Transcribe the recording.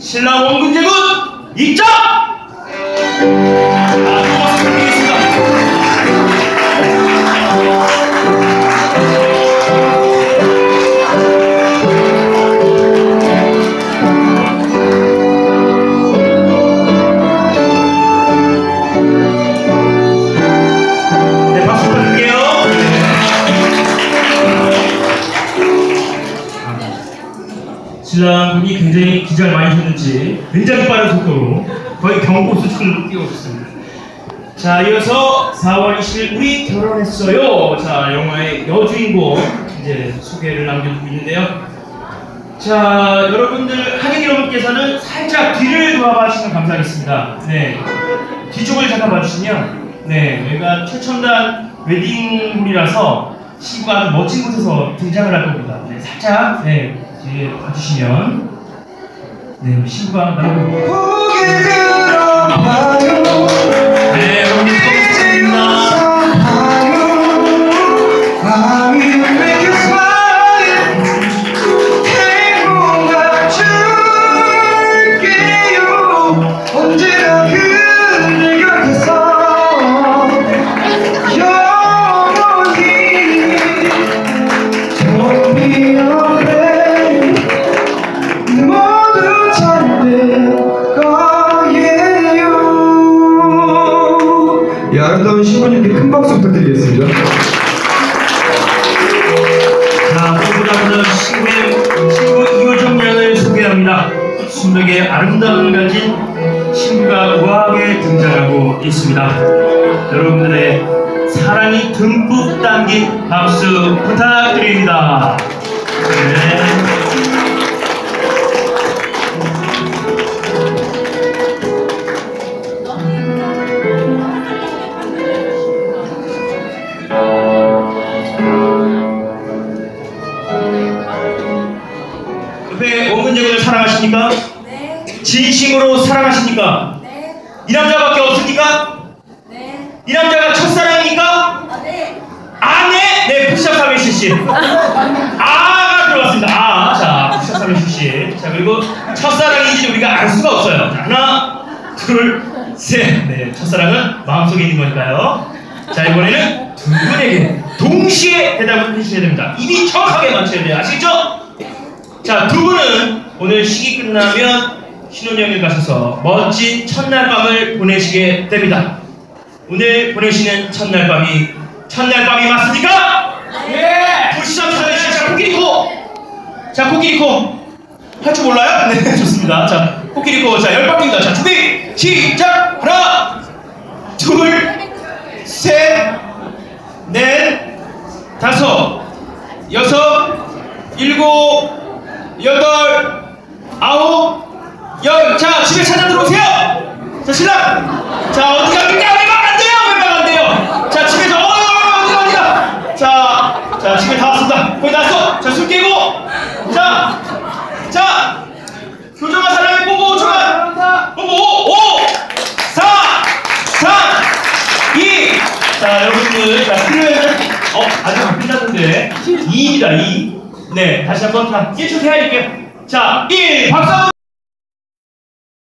신랑 원근재군 입장! 신랑분이 굉장히 기장을 많이 줬는지 굉장히 빠른 속도로 거의 경고 수준으로 뛰어오셨습니다. 자, 이어서 4월 20일 우리 결혼했어요. 자, 영화의 여주인공 이제 소개를 남겨두고 있는데요. 자, 여러분들 하객 여러분께서는 살짝 뒤를 돌아봐주시면 감사하겠습니다. 네, 뒤쪽을 잠깐 봐주시면 네, 여기가 최첨단 웨딩홀이라서 신부가 아주 멋진 곳에서 등장을 할 겁니다. 네, 살짝 네, 뒤에 봐주시면 네, 신부가 나오고 거예요. 예, 아름다운 신부님께 큰 박수 부탁드리겠습니다. 자, 오늘부터 신부의 신부 이효정 양을 소개합니다. 순백의 아름다움을 가진 신부가 우아하게 등장하고 있습니다. 여러분들의 사랑이 듬뿍 담긴 박수 부탁드립니다. 네. 옆에 원근재군을 사랑하십니까? 네, 진심으로 사랑하십니까? 네, 이 남자밖에 없습니까? 네, 이 남자가 첫사랑입니까? 아, 네, 아네! 네, 푸시업 3일CC. 아가 들어왔습니다. 아, 자, 푸시업 3일CC. 자, 그리고 첫사랑인지 우리가 알 수가 없어요. 자, 하나, 둘, 셋. 네, 첫사랑은 마음속에 있는 거니까요. 자, 이번에는 두 분에게 동시에 대답을 해주셔야 됩니다. 입이 정확하게 맞춰야 돼요. 아시겠죠? 자, 두 분은 오늘 시기 끝나면 신혼여행을 가셔서 멋진 첫날 밤을 보내시게 됩니다. 오늘 보내시는 첫날 밤이 첫날 밤이 맞습니까? 예! 불시장 사주시 자, 코끼리코! 자, 코끼리코! 할 줄 몰라요? 네, 좋습니다. 자, 코끼리코. 자, 열 바퀴입니다. 자, 준비! 시작! 하나, 둘, 셋, 넷, 다섯, 여섯, 일곱, 여덟, 아홉, 열. 자, 집에 찾아 들어오세요! 자, 신랑! 자, 어디 갑니까? 외박 안 돼요! 외박 안 돼요! 자, 집에서, 어, 어디 가, 어디 가! 자, 자, 집에 다 왔습니다. 거의 다 왔어! 자, 술 깨고! 자, 자! 교정한 사람이 보고 5초만! 보고 5, 5, 4, 3, 2. 자, 여러분들, 자, 필요해는, 어, 아직 안 끝났는데. 2입니다, 2. 네, 다시 한 번, 자, 1초 해야 할게요. 자, 1, 박수 한번